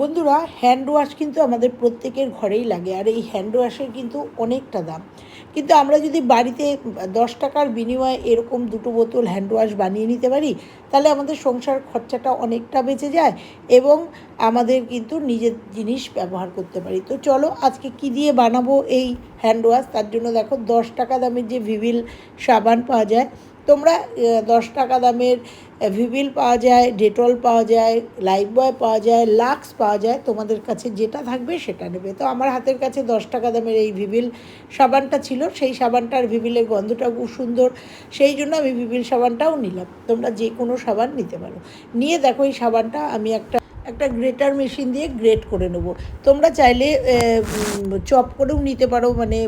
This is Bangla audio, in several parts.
বন্ধুরা হ্যান্ড ওয়াশ কিন্তু আমাদের প্রত্যেকের ঘরেই লাগে, আর এই হ্যান্ড ওয়াশের কিন্তু অনেকটা দাম। কিন্তু আমরা যদি বাড়িতে দশ টাকার বিনিময়ে এরকম দুটো বোতল হ্যান্ড ওয়াশ বানিয়ে নিতে পারি, তাহলে আমাদের সংসার খরচাটা অনেকটা বেঁচে যায় এবং আমাদের কিন্তু নিজের জিনিস ব্যবহার করতে পারি। তো চলো, আজকে কি দিয়ে বানাবো এই হ্যান্ড ওয়াশ তার জন্য দেখো, দশ টাকা দামের যে ভিভিল সাবান পাওয়া যায় তোমরা দশ টাকা দামের ভিভিল পাওয়া যায় ডেটল পাওয়া যায় লাইফ বয় পাওয়া যায় লাক্স পাওয়া যায়, তোমাদের কাছে যেটা থাকবে সেটা নেবে। তো আমার হাতের কাছে দশ টাকা দামের এই ভিভিল সাবানটা ছিল, সেই সাবানটার ভিভিলের গন্ধটা খুব সুন্দর, সেই জন্য আমি ভিভিল সাবানটাও নিলাম। তোমরা যে কোনো সাবান নিতে পারো। নিয়ে দেখো এই সাবানটা, আমি একটা একটা গ্রেটার মেশিন দিয়ে গ্রেট করে নেব। তোমরা চাইলে চপ করেও নিতে পারো মানে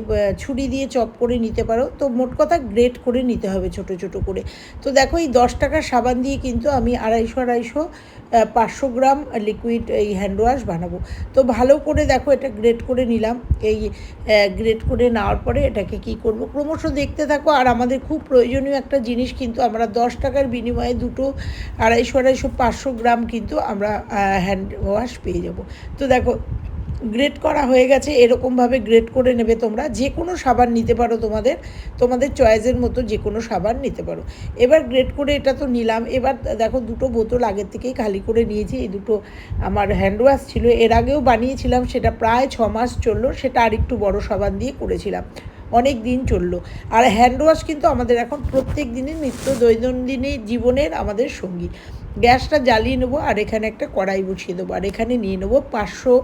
ছুরি দিয়ে চপ করে নিতে পারো। তো মোট কথা গ্রেট করে নিতে হবে ছোট ছোট করে। তো দেখো, এই দশ টাকার সাবান দিয়ে কিন্তু আমি আড়াইশো আড়াইশো পাঁচশো গ্রাম লিকুইড এই হ্যান্ড ওয়াশ বানাবো। তো ভালো করে দেখো, এটা গ্রেট করে নিলাম। এই গ্রেট করে নেওয়ার পরে এটাকে কি করব? ক্রমশ দেখতে থাকো, আর আমাদের খুব প্রয়োজনীয় একটা জিনিস কিন্তু আমরা দশ টাকার বিনিময়ে দুটো আড়াইশো আড়াইশো, পাঁচশো গ্রাম কিন্তু আমরা হ্যান্ড ওয়াশ পেয়ে যাব। তো দেখো গ্রেট করা হয়ে গেছে, এরকমভাবে গ্রেড করে নেবে তোমরা। যে কোনো সাবান নিতে পারো তোমাদের তোমাদের চয়েসের মতো যে কোনো সাবান নিতে পারো। এবার গ্রেড করে এটা তো নিলাম। এবার দেখো দুটো বোতল আগের থেকেই খালি করে নিয়েছি। এই দুটো আমার হ্যান্ড ওয়াশ ছিল। এর আগেও বানিয়েছিলাম, সেটা প্রায় ছ মাস চলল। সেটা আরেকটু বড় সাবান দিয়ে করেছিলাম। অনেক দিন চলল। আর হ্যান্ড ওয়াশ কিন্তু আমাদের এখন প্রত্যেক দিনের নিত্য দৈনন্দিনী জীবনের আমাদের সঙ্গী। গ্যাসটা জ্বালিয়ে নেব আর এখানে একটা কড়াই বসিয়ে দেবো। আর এখানে নিয়ে নেব পাঁচশো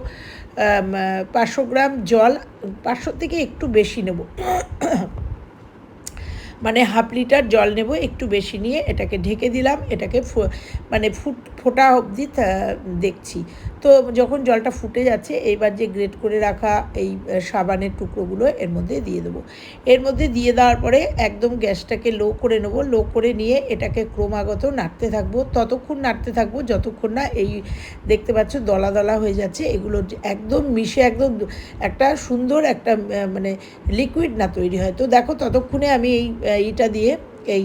পাঁচশো গ্রাম জল, পাঁচশো থেকে একটু বেশি নেব। মানে হাফ লিটার জল নেব, একটু বেশি নিয়ে এটাকে ঢেকে দিলাম, এটাকে মানে ফুট, ফোটা অবধি দেখছি। তো যখন জলটা ফুটে যাচ্ছে এইবার যে গ্রেট করে রাখা এই সাবানের টুকরোগুলো এর মধ্যে দিয়ে দেবো। এর মধ্যে দিয়ে দেওয়ার পরে একদম গ্যাসটাকে লো করে নেব, লো করে নিয়ে এটাকে ক্রমাগত নাড়তে থাকব। ততক্ষণ নাড়তে থাকব, যতক্ষণ না এই দেখতে পাচ্ছ দলা দলা হয়ে যাচ্ছে, এগুলো একদম মিশে একদম একটা সুন্দর একটা মানে লিকুইড না তৈরি হয়। তো দেখো ততক্ষণে আমি এই আহ, ইটা দিয়ে এই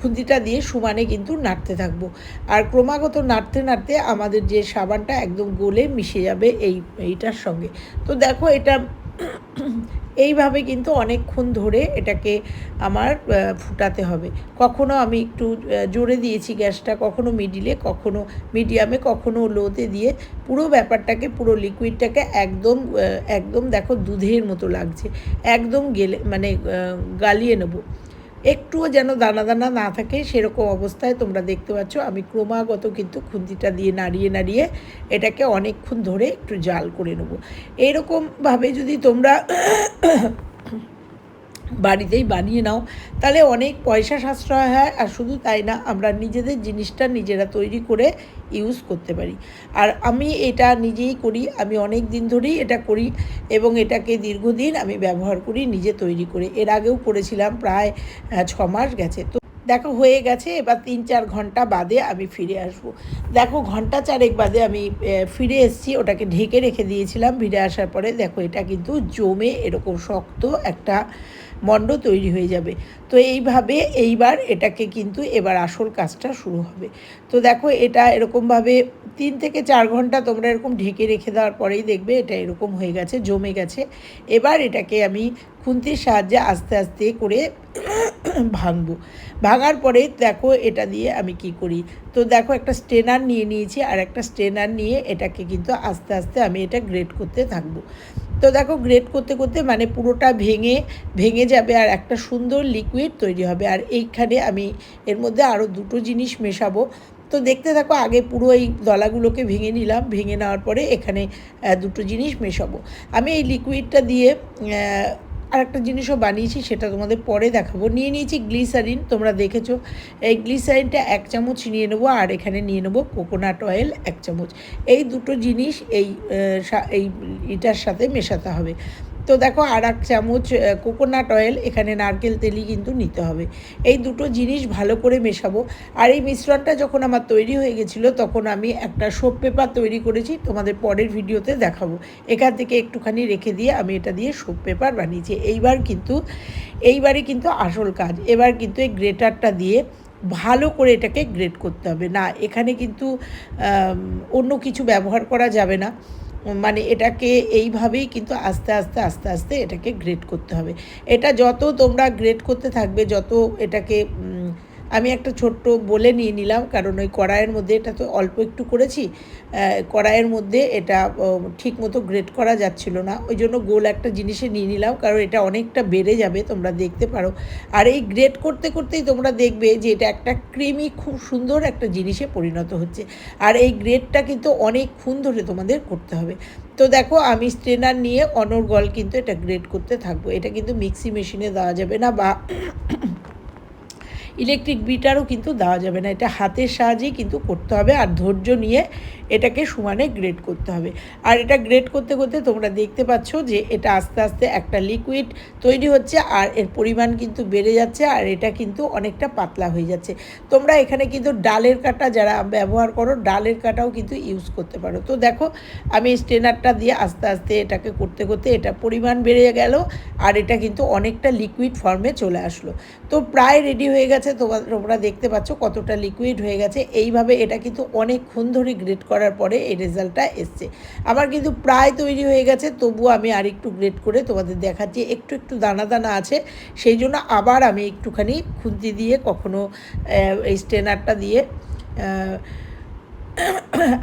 খুন্তিটা দিয়ে সমানে কিন্তু নাড়তে থাকব। আর ক্রমাগত নাড়তে নাড়তে আমাদের যে সাবানটা একদম গোলে মিশে যাবে এই এইটার সঙ্গে। তো দেখো এটা এইভাবে কিন্তু অনেকক্ষণ ধরে এটাকে আমার ফুটাতে হবে। কখনো আমি একটু জোরে দিয়েছি গ্যাসটা, কখনো মিডিলে, কখনো মিডিয়ামে, কখনো লোতে দিয়ে পুরো ব্যাপারটাকে, পুরো লিকুইডটাকে একদম একদম দেখো দুধের মতো লাগছে। একদম গেলে মানে গালিয়ে নেব। একটুও যেন দানা দানা না থাকে, সেরকম অবস্থায় তোমরা দেখতে পাচ্ছ। আমি ক্রমাগত কিন্তু খুন্তিটা দিয়ে নাড়িয়ে নাড়িয়ে এটাকে অনেকক্ষণ ধরে একটু জাল করে নেব। এরকমভাবে যদি তোমরা বাড়িতেই বানিয়ে নাও। তাহলে অনেক পয়সা সাশ্রয় হয় আর শুধু তাই না, আমরা নিজেদের জিনিসটা নিজেরা তৈরি করে ইউজ করতে পারি। আর আমি এটা নিজেই করি, আমি অনেক দিন ধরেই এটা করি এবং এটাকে দীর্ঘদিন আমি ব্যবহার করি নিজে তৈরি করে। এর আগেও করেছিলাম, প্রায় ছ মাস গেছে। তো দেখো, হয়ে গেছে, এবার তিন চার ঘণ্টা বাদে আমি ফিরে আসব। দেখো, ঘণ্টা চারেক বাদে আমি ফিরে এসেছি, ওটাকে ঢেকে রেখে দিয়েছিলাম, ফিরে আসার পরে দেখো, এটা কিন্তু জমে এরকম শক্ত একটা মণ্ড তৈরি হয়ে যাবে। তো এইভাবে এইবার এটাকে কিন্তু এবার আসল কাজটা শুরু হবে। তো দেখো, এটা এরকমভাবে তিন থেকে চার ঘণ্টা তোমরা এরকম ঢেকে রেখে দেওয়ার পরেই দেখবে, এটা এরকম হয়ে গেছে, জমে গেছে। এবার এটাকে আমি খুন্তির সাহায্যে আস্তে আস্তে করে ভাঙবো। ভাঙার পরে দেখো এটা দিয়ে আমি কি করি? তো দেখো একটা স্ট্রেনার নিয়ে নিয়েছি আর একটা স্ট্রেনার নিয়ে এটাকে কিন্তু আস্তে আস্তে আমি এটা গ্রেড করতে থাকব। তো দেখো গ্রেড করতে করতে মানে পুরোটা ভেঙে ভেঙে যাবে আর একটা সুন্দর লিকুইড তৈরি হবে। আর এইখানে আমি এর মধ্যে আরও দুটো জিনিস মেশাবো। তো দেখতে থাকো আগে পুরো এই দলাগুলোকে ভেঙে নিলাম, ভেঙে নেওয়ার পরে এখানে দুটো জিনিস মেশাবো। আমি এই লিকুইডটা দিয়ে আর একটা জিনিসও বানিয়েছি, সেটা তোমাদের পরে দেখাবো। নিয়ে নিয়েছি গ্লিসারিন, তোমরা দেখেছ। এই গ্লিসারিনটা এক চামচ নিয়ে নেব আর এখানে নিয়ে নেব কোকোনাট অয়েল এক চামচ। এই দুটো জিনিস এই এই সাথে মেশাতে হবে। তো দেখো আর এক চামচ কোকোনাট অয়েল এখানে নারকেল তেলই কিন্তু নিতে হবে। এই দুটো জিনিস ভালো করে মেশাবো। আর এই মিশ্রণটা যখন আমার তৈরি হয়ে গেছিল, তখন আমি একটা সোপ পেপার তৈরি করেছি, তোমাদের পরের ভিডিওতে দেখাবো। এখান থেকে একটুখানি রেখে দিয়ে আমি এটা দিয়ে সোপ পেপার বানিয়েছি। এইবার কিন্তু এইবারই কিন্তু আসল কাজ। এবার কিন্তু এই গ্রেটারটা দিয়ে ভালো করে এটাকে গ্রেড করতে হবে। না, এখানে কিন্তু অন্য কিছু ব্যবহার করা যাবে না। মানে এটাকে এইভাবেই কিন্তু আস্তে আস্তে আস্তে আস্তে এটাকে গ্রেড করতে হবে। এটা যত তোমরা গ্রেড করতে থাকবে, যত এটাকে আমি একটা ছোট্ট বলে নিয়ে নিলাম, কারণ ওই কড়াইয়ের মধ্যে এটা তো অল্প একটু করেছি কড়াইয়ের মধ্যে এটা ঠিক মতো গ্রেড করা যাচ্ছিল না। ওই জন্য গোল একটা জিনিসে নিয়ে নিলাম, কারণ এটা অনেকটা বেড়ে যাবে, তোমরা দেখতে পারো। আর এই গ্রেড করতে করতেই তোমরা দেখবে যে এটা একটা ক্রিমি, খুব সুন্দর একটা জিনিসে পরিণত হচ্ছে। আর এই গ্রেডটা কিন্তু অনেকক্ষণ ধরে তোমাদের করতে হবে। তো দেখো, আমি স্ট্রেনার নিয়ে অনর্গল কিন্তু এটা গ্রেড করতে থাকব। এটা কিন্তু মিক্সি মেশিনে দেওয়া যাবে না বা ইলেকট্রিক বিটারও কিন্তু দেওয়া যাবে না। এটা হাতের সাহায্যেই কিন্তু করতে হবে আর ধৈর্য নিয়ে এটাকে সমানে গ্রেড করতে হবে। আর এটা গ্রেড করতে করতে তোমরা দেখতে পাচ্ছ যে এটা আস্তে আস্তে একটা লিকুইড তৈরি হচ্ছে আর এর পরিমাণ কিন্তু বেড়ে যাচ্ছে আর এটা কিন্তু অনেকটা পাতলা হয়ে যাচ্ছে। তোমরা এখানে কিন্তু ডালের কাটা যারা ব্যবহার করো, ডালের কাটাও কিন্তু ইউজ করতে পারো। তো দেখো, আমি স্টেনারটা দিয়ে আস্তে আস্তে এটাকে করতে করতে এটা পরিমাণ বেড়ে গেল আর এটা কিন্তু অনেকটা লিকুইড ফর্মে চলে আসলো। তো প্রায় রেডি হয়ে গেছে তোমার তোমরা দেখতে পাচ্ছ কতটা লিকুইড হয়ে গেছে। এইভাবে এটা কিন্তু অনেকক্ষণ ধরে গ্রেড করার পরে এই রেজাল্টটা এসছে। আমার কিন্তু প্রায় তৈরি হয়ে গেছে তবুও আমি আর একটু গ্রেড করে তোমাদের দেখাচ্ছি। একটু একটু দানা দানা আছে, সেই জন্য আবার আমি একটুখানি খুন্তি দিয়ে কখনো এই স্টেনারটা দিয়ে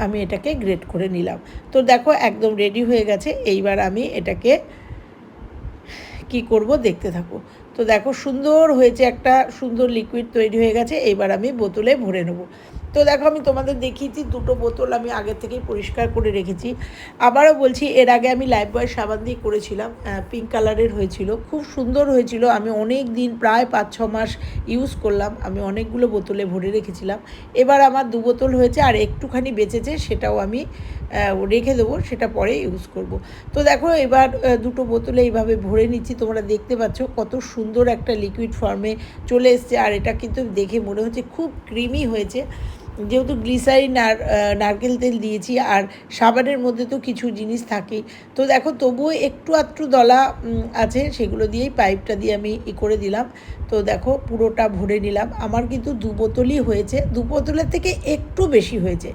আমি এটাকে গ্রেড করে নিলাম। তো দেখো একদম রেডি হয়ে গেছে, এইবার আমি এটাকে কি করব দেখতে থাকো। তো দেখো সুন্দর হয়েছে একটা সুন্দর লিকুইড তৈরি হয়ে গেছে এইবার আমি বোতলে ভরে নেব। তো দেখো আমি তোমাদের দেখিয়েছি, দুটো বোতল আমি আগে থেকেই পরিষ্কার করে রেখেছি। আবারও বলছি, এর আগে আমি লাইফ বয় সাবান দিয়ে করেছিলাম পিঙ্ক কালারের হয়েছিল। খুব সুন্দর হয়েছিল, আমি অনেক দিন, প্রায় পাঁচ, ছ মাস ইউজ করলাম, আমি অনেকগুলো বোতলে ভরে রেখেছিলাম। এবার আমার দু বোতল হয়েছে, আর একটুখানি বেঁচেছে, সেটাও আমি রেখে দেবো, সেটা পরে ইউজ করব। তো দেখো, এবার দুটো বোতলে এইভাবে ভরে নিচ্ছি, তোমরা দেখতে পাচ্ছ কত সুন্দর একটা লিকুইড ফর্মে চলে এসছে। আর এটা কিন্তু দেখে মনে হচ্ছে খুব ক্রিমি হয়েছে। যেহেতু গ্লিসারিন আর নারকেল তেল দিয়েছি আর সাবানের মধ্যে তো কিছু জিনিস থাকেই। তো দেখো, তবুও একটু আধটু দলা আছে, সেগুলো দিয়েই পাইপটা দিয়ে আমি ই করে দিলাম। তো দেখো, পুরোটা ভরে নিলাম। আমার কিন্তু দু বোতলই হয়েছে। দু বোতলের থেকে একটু বেশি হয়েছে।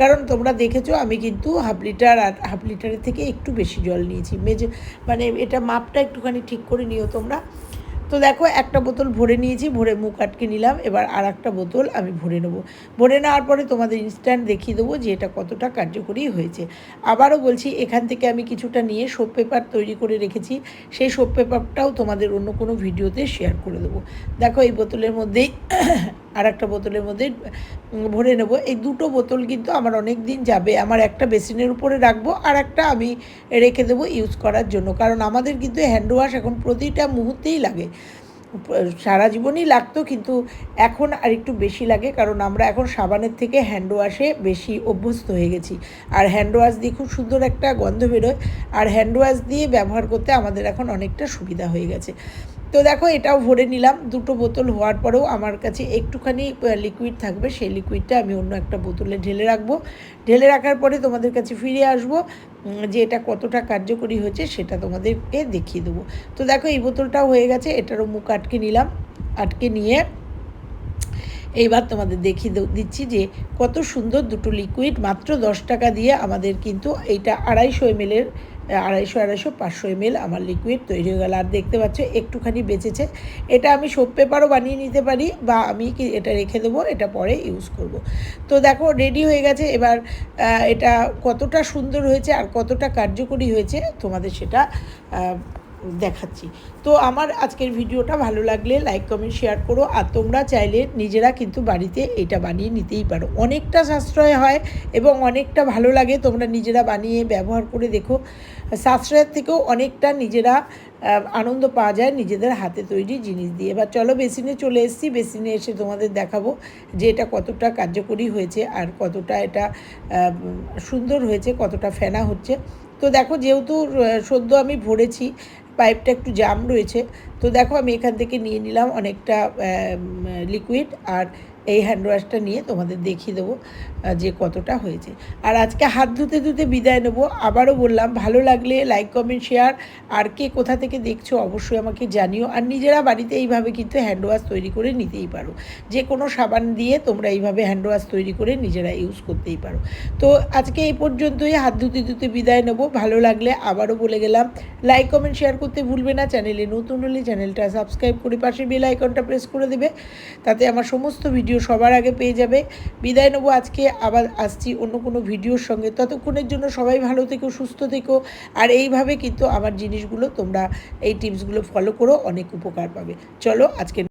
কারণ তোমরা দেখেছ, আমি কিন্তু হাফ লিটার আর হাফ লিটারের থেকে একটু বেশি জল নিয়েছি। মেজে মানে এটা মাপটা একটুখানি ঠিক করে নিও তোমরা। তো দেখো, একটা বোতল ভরে নিয়েছি, ভরে মুখ আটকে নিলাম। এবার আর একটা বোতল আমি ভরে নেব। ভরে নেওয়ার পরে তোমাদের ইনস্ট্যান্ট দেখিয়ে দেবো যে এটা কতটা কার্যকরী হয়েছে। আবারও বলছি, এখান থেকে আমি কিছুটা নিয়ে সোপ পেপার তৈরি করে রেখেছি। সেই সোপ পেপারটাও তোমাদের অন্য কোনো ভিডিওতে শেয়ার করে দেবো। দেখো, এই বোতলের মধ্যেই আর একটা বোতলের মধ্যে ভরে নেব। এই দুটো বোতল কিন্তু আমার অনেক দিন যাবে। আমার একটা বেসিনের উপরে রাখব আর একটা আমি রেখে দেবো ইউজ করার জন্য। কারণ আমাদের কিন্তু হ্যান্ড ওয়াশ এখন প্রতিটা মুহূর্তেই লাগে। সারা জীবনই লাগতো, কিন্তু এখন আর একটু বেশি লাগে। কারণ আমরা এখন সাবানের থেকে হ্যান্ড ওয়াশে বেশি অভ্যস্ত হয়ে গেছি। আর হ্যান্ড ওয়াশ দিয়ে খুব সুন্দর একটা গন্ধ বেরোয়। আর হ্যান্ড ওয়াশ দিয়ে ব্যবহার করতে আমাদের এখন অনেকটা সুবিধা হয়ে গেছে। তো দেখো, এটাও ভরে নিলাম। দুটো বোতল হওয়ার পরেও আমার কাছে একটুখানি লিকুইড থাকবে। সেই লিকুইডটা আমি অন্য একটা বোতলে ঢেলে রাখব। ঢেলে রাখার পরে তোমাদের কাছে ফিরে আসব যে এটা কতটা কার্যকরী হয়েছে সেটা তোমাদেরকে দেখিয়ে দেবো। তো দেখো, এই বোতলটাও হয়ে গেছে। এটারও মুখ আটকে নিলাম। আটকে নিয়ে এইবার তোমাদের দেখিয়ে দিচ্ছি যে কত সুন্দর দুটো লিকুইড মাত্র দশ টাকা দিয়ে আমাদের কিন্তু এইটা আড়াইশো এমএলের আড়াইশো আড়াইশো, পাঁচশো এমএল আমার লিকুইড তৈরি হয়ে গেল। আর দেখতে পাচ্ছ, একটুখানি বেঁচেছে। এটা আমি সোপ পেপারও বানিয়ে নিতে পারি বা আমি কি এটা রেখে দেবো, এটা পরে ইউজ করব। তো দেখো রেডি হয়ে গেছে। এবার এটা কতটা সুন্দর হয়েছে আর কতটা কার্যকরী হয়েছে তোমাদের সেটা দেখাচ্ছি। তো আমার আজকের ভিডিওটা ভালো লাগলে লাইক কমেন্ট শেয়ার করো। আর তোমরা চাইলে নিজেরা কিন্তু বাড়িতে এটা বানিয়ে নিতেই পারো। অনেকটা সাশ্রয় হয় এবং অনেকটা ভালো লাগে তোমরা নিজেরা বানিয়ে ব্যবহার করে দেখো। সাশ্রয়ের থেকেও অনেকটা নিজেরা আনন্দ পাওয়া যায় নিজেদের হাতে তৈরি জিনিস দিয়ে। এবার চলো বেসিনে চলে এসেছি। বেসিনে এসে তোমাদের দেখাবো যে এটা কতটা কার্যকরী হয়েছে আর কতটা এটা সুন্দর হয়েছে, কতটা ফেনা হচ্ছে। তো দেখো যেহেতু সদ্য আমি ভরেছি পাইপটা একটু জাম রয়েছে। তো দেখো আমি এখান থেকে নিয়ে নিলাম অনেকটা লিকুইড আর এই হ্যান্ড ওয়াশটা নিয়ে তোমাদের দেখিয়ে দেবো যে কতটা হয়েছে। আর আজকে হাত ধুতে ধুতে বিদায় নেব। আবারও বললাম, ভালো লাগলে লাইক কমেন্ট শেয়ার আর কে কোথা থেকে দেখছ অবশ্যই আমাকে জানিও। আর নিজেরা বাড়িতে এইভাবে কিন্তু হ্যান্ড ওয়াশ তৈরি করে নিতেই পারো। যে কোনো সাবান দিয়ে তোমরা এইভাবে হ্যান্ড ওয়াশ তৈরি করে নিজেরা ইউজ করতেই পারো। তো আজকে এই পর্যন্তই, হাত ধুতে ধুতে বিদায় নেব। ভালো লাগলে আবারও বলে গেলাম লাইক কমেন্ট শেয়ার করতে ভুলবে না। চ্যানেলে নতুন হলে চ্যানেলটা সাবস্ক্রাইব করে পাশে বেল আইকনটা প্রেস করে দেবে। তাতে আমার সমস্ত ভিডিও সবার আগে পেয়ে যাবে। বিদায় নেব আজকে, আবার আসছি অন্য কোনো ভিডিওর সঙ্গে। ততক্ষণের জন্য সবাই ভালো থেকো, সুস্থ থেকো। আর এইভাবে কিন্তু আমার জিনিসগুলো তোমরা এই টিপসগুলো ফলো করো, অনেক উপকার পাবে। চলো আজকে